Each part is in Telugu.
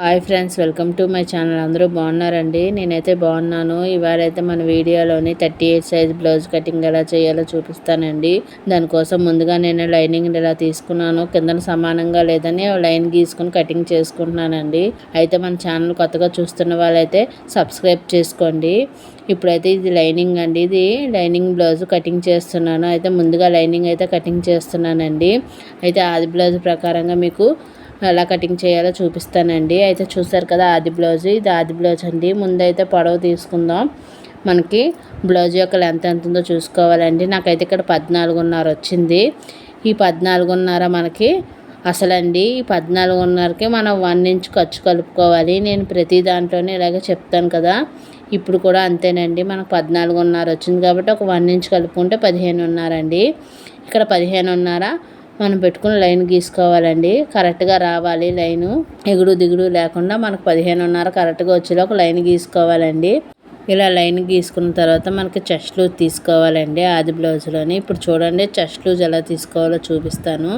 Hi friends welcome to my channel. అందరూ బాగున్నారండి? నేనైతే బాగున్నాను. ఇవాళైతే మన వీడియోలోని thirty eight size blouse cutting ఎలా చేయాలో చూపిస్తానండి. దానికోసం ముందుగా నేను లైనింగ్ ఎలా తీసుకున్నాను కింద సమానంగా లేదని లైన్ గీసుకుని కటింగ్ చేసుకుంటున్నానండి. అయితే మన ఛానల్ కొత్తగా చూస్తున్న వాళ్ళైతే సబ్స్క్రైబ్ చేసుకోండి. ఇప్పుడైతే ఇది లైనింగ్ అండి. ఇది లైనింగ్ బ్లౌజ్ కటింగ్ చేస్తున్నాను. అయితే ముందుగా లైనింగ్ అయితే కటింగ్ చేస్తున్నానండి. అయితే ఆది బ్లౌజ్ ప్రకారంగా మీకు ఎలా కటింగ్ చేయాలో చూపిస్తానండి. అయితే చూసారు కదా ఆది బ్లౌజ్. ఇది ఆది బ్లౌజ్ అండి. ముందైతే పొడవు తీసుకుందాం. మనకి బ్లౌజ్ యొక్క లెంత్ ఎంత ఉందో చూసుకోవాలండి. నాకైతే ఇక్కడ పద్నాలుగున్నర వచ్చింది. ఈ పద్నాలుగున్నర మనకి అసలండి. ఈ పద్నాలుగున్నరకి మనం వన్ ఇంచ్ ఖర్చు కలుపుకోవాలి. నేను ప్రతి దాంట్లోనే ఇలాగే చెప్తాను కదా. ఇప్పుడు కూడా అంతేనండి. మనకు పద్నాలుగున్నర వచ్చింది కాబట్టి ఒక వన్ ఇంచ్ కలుపుకుంటే పదిహేనున్నర అండి. ఇక్కడ పదిహేనున్నర మనం పెట్టుకుని లైన్ గీసుకోవాలండి. కరెక్ట్గా రావాలి లైను. ఎగుడు దిగుడు లేకుండా మనకు పదిహేనున్నర కరెక్ట్గా వచ్చేలా ఒక లైన్ గీసుకోవాలండి. ఇలా లైన్ గీసుకున్న తర్వాత మనకి చెస్ట్ లూజ్ తీసుకోవాలండి ఆది బ్లౌజ్లోని ఇప్పుడు చూడండి చెస్ట్ లూజ్ ఎలా తీసుకోవాలో చూపిస్తాను.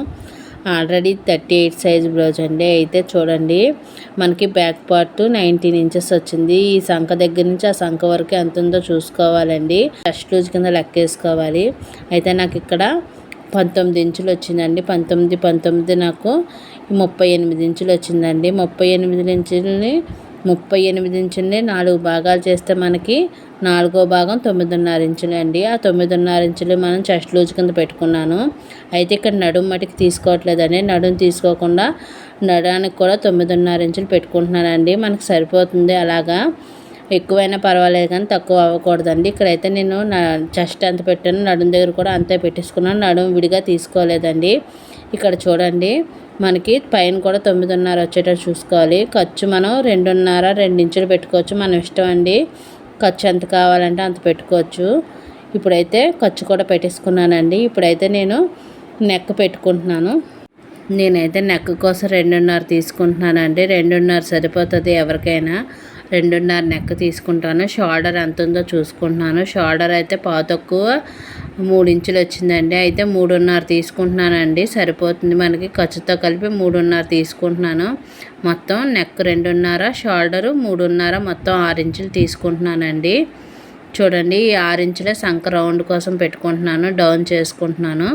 Already thirty eight size blouse అండి. అయితే చూడండి మనకి బ్యాక్ పార్ట్ నైన్టీన్ ఇంచెస్ వచ్చింది. ఈ సంఖ దగ్గర నుంచి ఆ సంఖ వరకు ఎంత ఉందో చూసుకోవాలండి. ఫస్ట్ లూజ్ కింద లెక్కేసుకోవాలి. అయితే నాకు ఇక్కడ పంతొమ్మిది ఇంచులు వచ్చిందండి. పంతొమ్మిది పంతొమ్మిది నాకు ముప్పై ఎనిమిది ఇంచులు వచ్చిందండి. ముప్పై ఎనిమిది ఇంచులని ముప్పై ఎనిమిది ఇంచుల్ని నాలుగు భాగాలు చేస్తే మనకి నాలుగో భాగం తొమ్మిదిన్నర ఇంచులు అండి. ఆ తొమ్మిదిన్నర ఇంచులు మనం చెస్ట్ లూజ్ కింద పెట్టుకున్నాను. అయితే ఇక్కడ నడుము మటుకు తీసుకోవట్లేదండి. నడుము తీసుకోకుండా నడానికి కూడా తొమ్మిదిన్నర ఇంచులు పెట్టుకుంటున్నానండి. మనకు సరిపోతుంది అలాగా. ఎక్కువైనా పర్వాలేదు కానీ తక్కువ అవ్వకూడదండి. ఇక్కడైతే నేను నా చెస్ట్ ఎంత పెట్టాను. నడుము దగ్గర కూడా అంతే పెట్టేసుకున్నాను. నడుము విడిగా తీసుకోలేదండి. ఇక్కడ చూడండి మనకి పైన కూడా తొమ్మిదిన్నర వచ్చేటట్టు చూసుకోవాలి. ఖర్చు మనం రెండున్నర రెండించులు పెట్టుకోవచ్చు. మనం ఇష్టం అండి. ఖర్చు ఎంత కావాలంటే అంత పెట్టుకోవచ్చు. ఇప్పుడైతే ఖర్చు కూడా పెట్టేసుకున్నానండి. ఇప్పుడైతే నేను నెక్ పెట్టుకుంటున్నాను. నేనైతే నెక్ కోసం రెండున్నర తీసుకుంటున్నానండి. రెండున్నర సరిపోతుంది ఎవరికైనా. రెండున్నర నెక్ తీసుకుంటాను. షోల్డర్ ఎంత ఉందో చూసుకుంటున్నాను. షోల్డర్ అయితే పాతక్కువ మూడు ఇంచులు వచ్చిందండి. అయితే మూడున్నర తీసుకుంటున్నానండి. సరిపోతుంది మనకి. ఖర్చుతో కలిపి మూడున్నర తీసుకుంటున్నాను. మొత్తం నెక్ రెండున్నర షోల్డరు మూడున్నర మొత్తం ఆరు ఇంచులు తీసుకుంటున్నానండి. చూడండి ఈ ఆరు ఇంచులే సంక రౌండ్ కోసం పెట్టుకుంటున్నాను. డౌన్ చేసుకుంటున్నాను.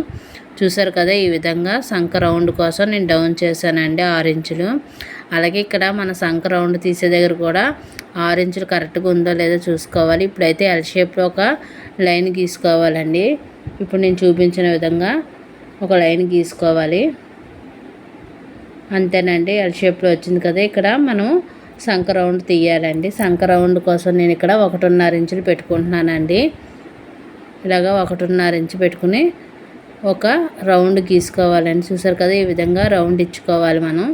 చూసారు కదా ఈ విధంగా సంక రౌండ్ కోసం నేను డౌన్ చేశానండి ఆరు ఇంచులు. అలాగే ఇక్కడ మన సంక రౌండ్ తీసే దగ్గర కూడా ఆరు ఇంచులు కరెక్ట్గా ఉందో లేదో చూసుకోవాలి. ఇప్పుడైతే ఎల్ షేప్లో ఒక లైన్ గీసుకోవాలండి. ఇప్పుడు నేను చూపించిన విధంగా ఒక లైన్ గీసుకోవాలి. అంతేనండి ఎల్ షేప్లో వచ్చింది కదా. ఇక్కడ మనం సంక రౌండ్ తీయాలండి. సంక రౌండ్ కోసం నేను ఇక్కడ ఒకటిన్నర ఇంచులు పెట్టుకుంటున్నానండి. ఇలాగ ఒకటిన్నర ఇంచు పెట్టుకుని ఒక రౌండ్ గీసుకోవాలండి. చూసారు కదా ఈ విధంగా రౌండ్ ఇచ్చుకోవాలి మనం.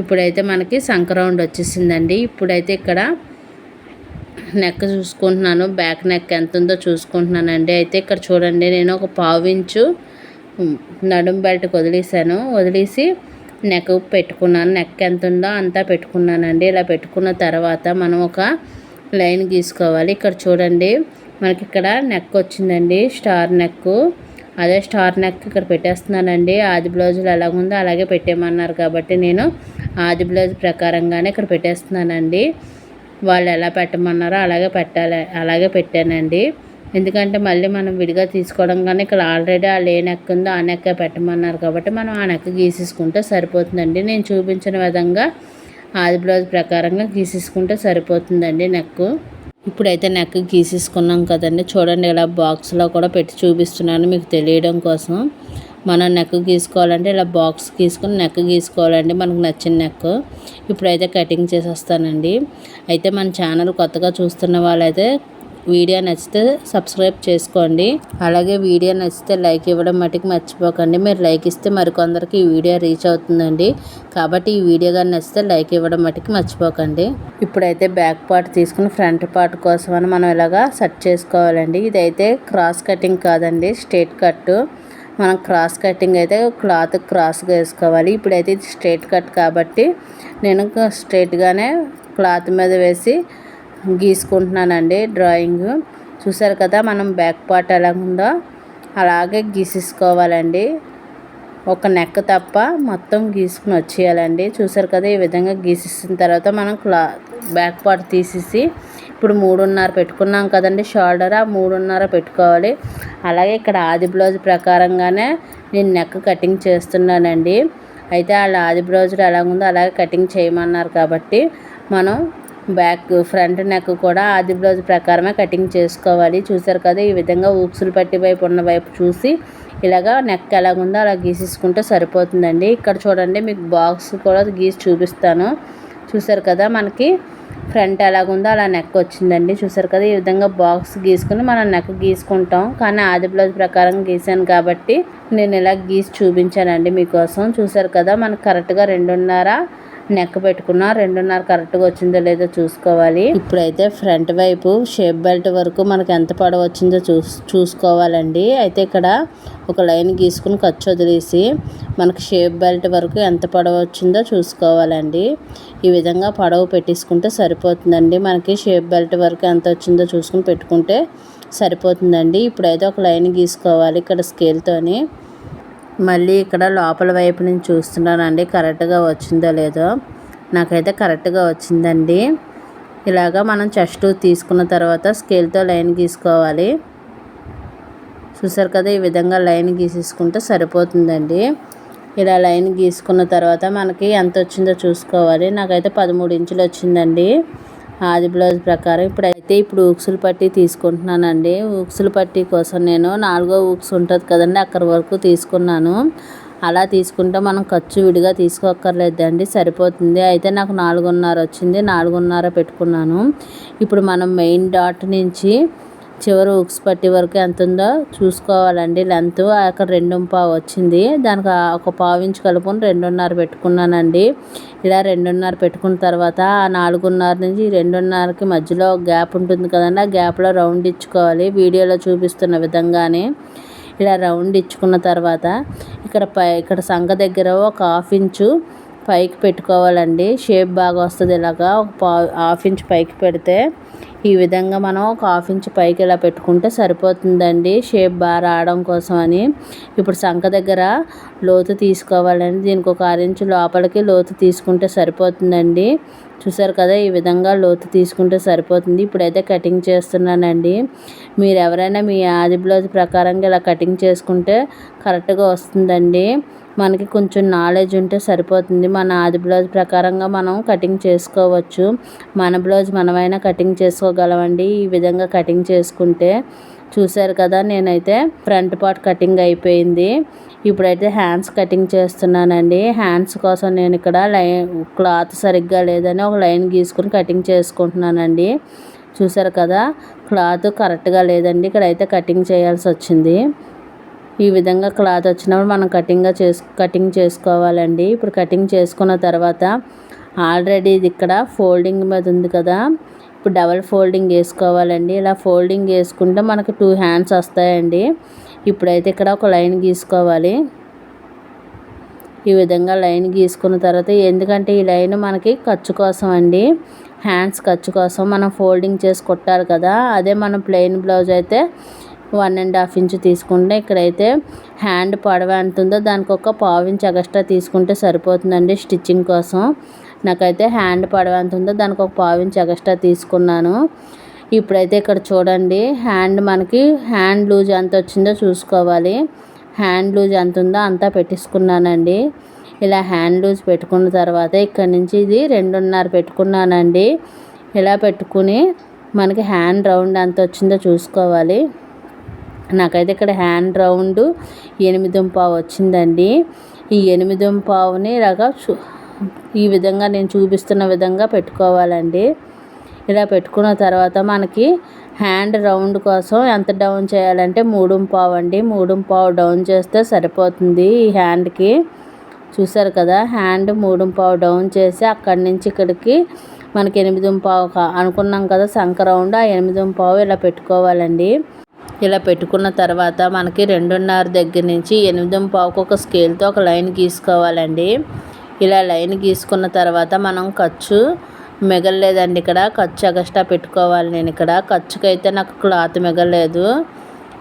ఇప్పుడైతే మనకి సంక రౌండ్ వచ్చేసిందండి. ఇప్పుడైతే ఇక్కడ నెక్ చూసుకుంటున్నాను. బ్యాక్ నెక్ ఎంత ఉందో చూసుకుంటున్నానండి. అయితే ఇక్కడ చూడండి నేను ఒక పావించు నడుం బెల్ట్కి వదిలేసాను వదిలేసి నెక్ పెట్టుకున్నాను. నెక్ ఎంత ఉందో అంతా పెట్టుకున్నానండి. ఇలా పెట్టుకున్న తర్వాత మనం ఒక లైన్ గీసుకోవాలి. ఇక్కడ చూడండి మనకి ఇక్కడ నెక్ వచ్చిందండి స్టార్ నెక్ అదే స్టార్ నెక్ ఇక్కడ పెట్టేస్తున్నానండి. ఆది బ్లౌజులు ఎలాగుందో అలాగే పెట్టేయమన్నారు కాబట్టి నేను ఆది బ్లౌజ్ ప్రకారంగానే ఇక్కడ పెట్టేస్తున్నానండి. వాళ్ళు ఎలా పెట్టమన్నారో అలాగే పెట్టాలి అలాగే పెట్టానండి. ఎందుకంటే మళ్ళీ మనం విడిగా తీసుకోవడం కానీ ఇక్కడ ఆల్రెడీ వాళ్ళు ఏ నెక్ ఉందో ఆ నెక్క పెట్టమన్నారు కాబట్టి మనం ఆ నెక్క గీసేసుకుంటే సరిపోతుందండి. నేను చూపించిన విధంగా ఆది బ్లౌజ్ ప్రకారంగా గీసేసుకుంటే సరిపోతుందండి నెక్కు ఇప్పుడైతే నెక్ గీసేసుకున్నాం కదండి. చూడండి ఇలా బాక్స్లో కూడా పెట్టి చూపిస్తున్నాను మీకు తెలియడం కోసం. మనం నెక్ గీసుకోవాలంటే ఇలా బాక్స్ గీసుకుని నెక్ గీసుకోవాలండి మనకు నచ్చిన నెక్ ఇప్పుడైతే కటింగ్ చేసేస్తానండి. అయితే మన ఛానల్ కొత్తగా చూస్తున్న వాళ్ళైతే వీడియో నచ్చితే సబ్స్క్రైబ్ చేసుకోండి. అలాగే వీడియో నచ్చితే లైక్ ఇవ్వడం మటుకు మర్చిపోకండి. మీరు లైక్ ఇస్తే మరికొందరికి ఈ వీడియో రీచ్ అవుతుందండి. కాబట్టి ఈ వీడియో కానీ నచ్చితే లైక్ ఇవ్వడం మటుకు మర్చిపోకండి. ఇప్పుడైతే బ్యాక్ పార్ట్ తీసుకుని ఫ్రంట్ పార్ట్ కోసం అని మనం ఇలాగా సెట్ చేసుకోవాలండి. ఇదైతే క్రాస్ కటింగ్ కాదండి స్ట్రేట్ కట్ మనం క్రాస్ కటింగ్ అయితే క్లాత్ క్రాస్గా వేసుకోవాలి. ఇప్పుడైతే ఇది స్ట్రైట్ కట్ కాబట్టి నేను స్ట్రైట్గానే క్లాత్ మీద వేసి గీసుకుంటున్నానండి డ్రాయింగ్. చూసారు కదా మనం బ్యాక్ పార్ట్ ఎలా ఉందో? అలాగే గీసేసుకోవాలండి. ఒక నెక్ తప్ప మొత్తం గీసుకుని వచ్చేయాలండి. చూసారు కదా ఈ విధంగా గీసేసిన తర్వాత మనం క్లా బ్యాక్ పార్ట్ తీసేసి ఇప్పుడు మూడున్నర పెట్టుకున్నాం కదండి షోల్డర్ ఆ మూడున్నర పెట్టుకోవాలి. అలాగే ఇక్కడ ఆది బ్లౌజ్ ప్రకారంగానే నేను నెక్ కటింగ్ చేస్తున్నానండి. అయితే వాళ్ళ ఆది బ్లౌజులు ఎలా ఉందో అలాగే కటింగ్ చేయమన్నారు కాబట్టి మనం బ్యాక్ ఫ్రంట్ నెక్ కూడా ఆది బ్లౌజ్ ప్రకారమే కటింగ్ చేసుకోవాలి. చూసారు కదా ఈ విధంగా ఊక్సులు పట్టి వైపు ఉన్న వైపు చూసి ఇలాగా నెక్ ఎలాగుందో అలా గీసేసుకుంటే సరిపోతుందండి. ఇక్కడ చూడండి మీకు బాక్స్ కూడా గీసి చూపిస్తాను. చూసారు కదా మనకి ఫ్రంట్ ఎలాగుందో అలా నెక్ వచ్చిందండి. చూసారు కదా ఈ విధంగా బాక్స్ గీసుకుని మనం నెక్ గీసుకుంటాం. కానీ ఆది బ్లౌజ్ ప్రకారం గీసాను కాబట్టి నేను ఇలా గీసి చూపించానండి మీకోసం. చూసారు కదా మనకు కరెక్ట్గా రెండున్నర నెక్ పెట్టుకున్నా రెండున్నర కరెక్ట్గా వచ్చిందో లేదో చూసుకోవాలి. ఇప్పుడైతే ఫ్రంట్ వైపు షేప్ బెల్ట్ వరకు మనకు ఎంత పొడవు వచ్చిందో చూ చూసుకోవాలండి. అయితే ఇక్కడ ఒక లైన్ గీసుకుని ఖర్చు వదిలేసి మనకు షేప్ బెల్ట్ వరకు ఎంత పొడవు వచ్చిందో చూసుకోవాలండి. ఈ విధంగా పొడవు పెట్టేసుకుంటే సరిపోతుందండి. మనకి షేప్ బెల్ట్ వరకు ఎంత వచ్చిందో చూసుకుని పెట్టుకుంటే సరిపోతుందండి. ఇప్పుడైతే ఒక లైన్ గీసుకోవాలి ఇక్కడ స్కేల్తోని. మళ్ళీ ఇక్కడ లోపల వైపు నుంచి చూస్తున్నానండి. కరెక్ట్గా వచ్చిందో లేదో? నాకైతే కరెక్ట్గా వచ్చిందండి. ఇలాగా మనం చెస్ట్ తీసుకున్న తర్వాత స్కేల్తో లైన్ గీసుకోవాలి. చూసారు కదా ఈ విధంగా లైన్ గీసేసుకుంటే సరిపోతుందండి. ఇలా లైన్ గీసుకున్న తర్వాత మనకి ఎంత వచ్చిందో చూసుకోవాలి. నాకైతే పదమూడు ఇంచులు వచ్చిందండి. ఆది బ్లౌజ్ ప్రకారం ఇప్పుడైతే ఇప్పుడు ఉక్సులు పట్టి తీసుకుంటున్నానండి. ఉక్సులు పట్టి కోసం నేను నాలుగో ఉక్స్ ఉంటుంది కదండి అక్కడి వరకు తీసుకున్నాను. అలా తీసుకుంటే మనం ఖర్చు విడిగా తీసుకోక్కర్లేదండి సరిపోతుంది. అయితే నాకు నాలుగున్నర వచ్చింది నాలుగున్నర పెట్టుకున్నాను. ఇప్పుడు మనం మెయిన్ డాట్ నుంచి చివరి ఉక్స్ పట్టి వరకు ఎంత ఉందో చూసుకోవాలండి. లెంత్ అక్కడ రెండు పావు వచ్చింది. దానికి ఒక పావు ఇంచు కలుపుకొని రెండున్నర పెట్టుకున్నానండి. ఇలా రెండున్నర పెట్టుకున్న తర్వాత ఆ నాలుగున్నర నుంచి రెండున్నరకి మధ్యలో గ్యాప్ ఉంటుంది కదండి. ఆ గ్యాప్లో రౌండ్ ఇచ్చుకోవాలి. వీడియోలో చూపిస్తున్న విధంగానే ఇలా రౌండ్ ఇచ్చుకున్న తర్వాత ఇక్కడ పై ఇక్కడ సంఖ దగ్గర ఒక హాఫ్ ఇంచు పైకి పెట్టుకోవాలండి. షేప్ బాగా వస్తుంది ఇలాగా. ఒక పా హాఫ్ ఇంచ్ పైకి పెడితే ఈ విధంగా మనం ఒక హాఫ్ ఇంచ్ పైకి ఇలా పెట్టుకుంటే సరిపోతుందండి. షేప్ బాగా రావడం కోసం అని. ఇప్పుడు సంఖ దగ్గర లోతు తీసుకోవాలండి. దీనికి ఒక ఆరు ఇంచు లోపలికి లోతు తీసుకుంటే సరిపోతుందండి. చూసారు కదా ఈ విధంగా లోతు తీసుకుంటే సరిపోతుంది. ఇప్పుడైతే కటింగ్ చేస్తున్నానండి. మీరు ఎవరైనా మీ ఆది బ్లౌజ్ ప్రకారంగా ఇలా కటింగ్ చేసుకుంటే కరెక్ట్గా వస్తుందండి. మనకి కొంచెం నాలెడ్జ్ ఉంటే సరిపోతుంది. మన ఆది బ్లౌజ్ ప్రకారంగా మనం కటింగ్ చేసుకోవచ్చు. మన బ్లౌజ్ మనమైనా కటింగ్ చేసుకోగలమండి. ఈ విధంగా కటింగ్ చేసుకుంటే చూసారు కదా నేనైతే ఫ్రంట్ పార్ట్ కటింగ్ అయిపోయింది. ఇప్పుడైతే హ్యాండ్స్ కటింగ్ చేస్తున్నానండి. హ్యాండ్స్ కోసం నేను ఇక్కడ లైన్ క్లాత్ సరిగ్గా లేదని ఒక లైన్ గీసుకుని కటింగ్ చేసుకుంటున్నానండి. చూసారు కదా క్లాత్ కరెక్ట్గా లేదండి. ఇక్కడైతే కటింగ్ చేయాల్సి వచ్చింది. ఈ విధంగా క్లాత్ వచ్చినప్పుడు మనం కటింగ్గా చేసు కటింగ్ చేసుకోవాలండి. ఇప్పుడు కటింగ్ చేసుకున్న తర్వాత ఆల్రెడీ ఇది ఇక్కడ ఫోల్డింగ్ మీద ఉంది కదా ఇప్పుడు డబల్ ఫోల్డింగ్ వేసుకోవాలండి ఇలా ఫోల్డింగ్ వేసుకుంటే మనకు టూ హ్యాండ్స్ వస్తాయండి. ఇప్పుడైతే ఇక్కడ ఒక లైన్ గీసుకోవాలి. ఈ విధంగా లైన్ గీసుకున్న తర్వాత ఎందుకంటే ఈ లైన్ మనకి ఖర్చు కోసం అండి. హ్యాండ్స్ ఖర్చు కోసం మనం ఫోల్డింగ్ చేసి కొట్టాలి కదా. అదే మనం ప్లెయిన్ బ్లౌజ్ అయితే వన్ అండ్ హాఫ్ ఇంచ్ తీసుకుంటే ఇక్కడైతే హ్యాండ్ పొడవ ఎంత ఉందో దానికి ఒక పావు ఇంచ్ ఎక్స్ట్రా తీసుకుంటే సరిపోతుందండి స్టిచ్చింగ్ కోసం. నాకైతే హ్యాండ్ పడవంత ఎంత ఉందో దానికి ఒక పావు ఎక్స్ట్రా తీసుకున్నాను. ఇప్పుడైతే ఇక్కడ చూడండి హ్యాండ్ మనకి హ్యాండ్ లూజ్ ఎంత వచ్చిందో చూసుకోవాలి. హ్యాండ్ లూజ్ ఎంత ఉందో అంతా పెట్టేసుకున్నానండి. ఇలా హ్యాండ్ లూజ్ పెట్టుకున్న తర్వాత ఇక్కడ నుంచి ఇది రెండున్నర పెట్టుకున్నానండి. ఇలా పెట్టుకుని మనకి హ్యాండ్ రౌండ్ ఎంత వచ్చిందో చూసుకోవాలి. నాకైతే ఇక్కడ హ్యాండ్ రౌండ్ ఎనిమిది పావు వచ్చిందండి. ఈ ఎనిమిది పావుని ఇలాగా ఈ విధంగా నేను చూపిస్తున్న విధంగా పెట్టుకోవాలండి. ఇలా పెట్టుకున్న తర్వాత మనకి హ్యాండ్ రౌండ్ కోసం ఎంత డౌన్ చేయాలంటే మూడు పావు అండి. మూడు పావు డౌన్ చేస్తే సరిపోతుంది ఈ హ్యాండ్కి చూసారు కదా హ్యాండ్ మూడు పావు డౌన్ చేసి అక్కడి నుంచి ఇక్కడికి మనకి ఎనిమిది పావు అనుకున్నాం కదా సంక రౌండ్ ఆ ఎనిమిది పావు ఇలా పెట్టుకోవాలండి. ఇలా పెట్టుకున్న తర్వాత మనకి రెండున్నర దగ్గర నుంచి ఎనిమిది పావుకు ఒక స్కేల్తో ఒక లైన్ గీసుకోవాలండి. ఇలా లైన్ గీసుకున్న తర్వాత మనం ఖర్చు మిగలలేదండి ఇక్కడ. ఖర్చు ఎగస్ట్రా పెట్టుకోవాలి నేను ఇక్కడ. ఖర్చుకైతే నాకు క్లాత్ మిగలలేదు.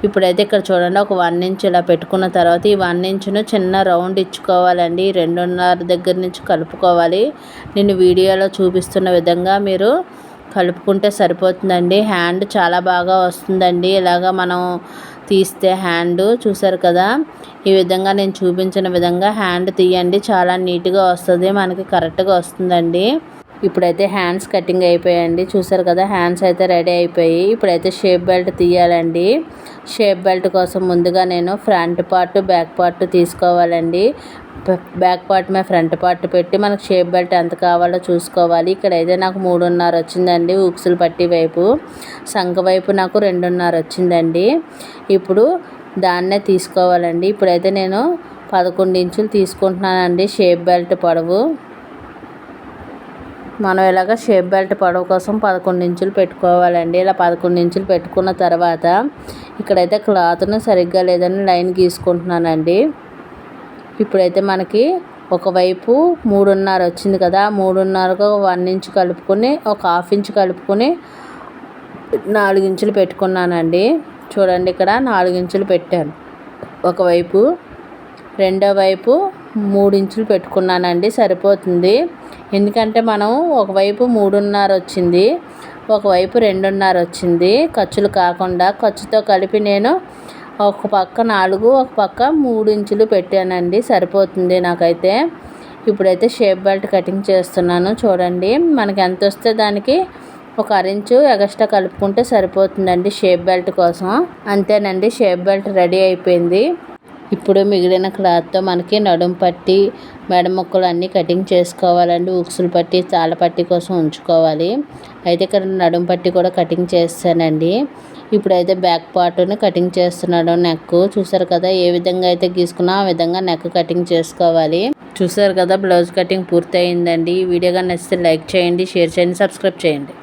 ఇప్పుడైతే ఇక్కడ చూడండి ఒక వన్ ఇంచ్ ఇలా పెట్టుకున్న తర్వాత ఈ వన్ ఇంచును చిన్న రౌండ్ ఇచ్చుకోవాలండి. రెండున్నర దగ్గర నుంచి కలుపుకోవాలి. నేను వీడియోలో చూపిస్తున్న విధంగా మీరు కలుపుకుంటే సరిపోతుందండి. హ్యాండ్ చాలా బాగా వస్తుందండి. ఇలాగ మనం తీస్తే హ్యాండ్ చూసారు కదా? ఈ విధంగా నేను చూపించిన విధంగా హ్యాండ్ తీయండి. చాలా నీట్గా వస్తుంది. మనకి కరెక్ట్గా వస్తుందండి. ఇప్పుడైతే హ్యాండ్స్ కటింగ్ అయిపోయాయండి. చూసారు కదా హ్యాండ్స్ అయితే రెడీ అయిపోయి ఇప్పుడైతే షేప్ బెల్ట్ తీయాలండి. షేప్ బెల్ట్ కోసం ముందుగా నేను ఫ్రంట్ పార్ట్ బ్యాక్ పార్ట్ తీసుకోవాలండి. బ్యాక్ పార్ట్ మీద ఫ్రంట్ పార్ట్ పెట్టి మనకు షేప్ బెల్ట్ ఎంత కావాలో చూసుకోవాలి. ఇక్కడైతే నాకు మూడున్నర వచ్చిందండి ఉక్సులు పట్టి వైపు. సంఖ వైపు నాకు రెండున్నర వచ్చిందండి. ఇప్పుడు దాన్నే తీసుకోవాలండి. ఇప్పుడైతే నేను పదకొండు ఇంచులు తీసుకుంటున్నానండి షేప్ బెల్ట్ పొడవు. మనం ఇలాగ షేప్ బెల్ట్ పొడవు కోసం పదకొండు ఇంచులు పెట్టుకోవాలండి. ఇలా పదకొండు ఇంచులు పెట్టుకున్న తర్వాత ఇక్కడైతే క్లాత్ను సరిగ్గా లేదని లైన్ గీసుకుంటున్నానండి. ఇప్పుడైతే మనకి ఒకవైపు మూడున్నర వచ్చింది కదా మూడున్నరకు వన్ ఇంచ్ కలుపుకొని ఒక హాఫ్ ఇంచ్ కలుపుకొని నాలుగు ఇంచులు పెట్టుకున్నానండి. చూడండి ఇక్కడ నాలుగు ఇంచులు పెట్టాను. ఒకవైపు రెండో వైపు మూడు ఇంచులు పెట్టుకున్నానండి సరిపోతుంది. ఎందుకంటే మనం ఒకవైపు మూడున్నర వచ్చింది ఒకవైపు రెండున్నర వచ్చింది. ఖర్చులు కాకుండా ఖర్చుతో కలిపి నేను ఒక పక్క నాలుగు ఒక పక్క మూడు ఇంచులు పెట్టానండి సరిపోతుంది నాకైతే. ఇప్పుడైతే షేప్ బెల్ట్ కటింగ్ చేస్తున్నాను చూడండి. మనకి ఎంత వస్తే దానికి ఒక అరించు ఎగస్ట్రా కలుపుకుంటే సరిపోతుందండి షేప్ బెల్ట్ కోసం. అంతేనండి షేప్ బెల్ట్ రెడీ అయిపోయింది. ఇప్పుడు మిగిలిన క్లాత్తో మనకి నడుం పట్టి మెడ ముక్కలు అన్నీ కటింగ్ చేసుకోవాలండి. ఉక్సులు పట్టి తాళ్ళ పట్టి కోసం ఉంచుకోవాలి. అయితే ఇక్కడ నడుం పట్టి కూడా కటింగ్ చేస్తానండి. ఇప్పుడైతే బ్యాక్ పార్ట్ని కటింగ్ చేస్తున్నాడు నెక్ చూసారు కదా ఏ విధంగా అయితే గీసుకున్నా ఆ విధంగా నెక్ కటింగ్ చేసుకోవాలి. చూసారు కదా బ్లౌజ్ కటింగ్ పూర్తి అయిందండి ఈ వీడియో కానీ నచ్చితే లైక్ చేయండి షేర్ చేయండి సబ్స్క్రైబ్ చేయండి.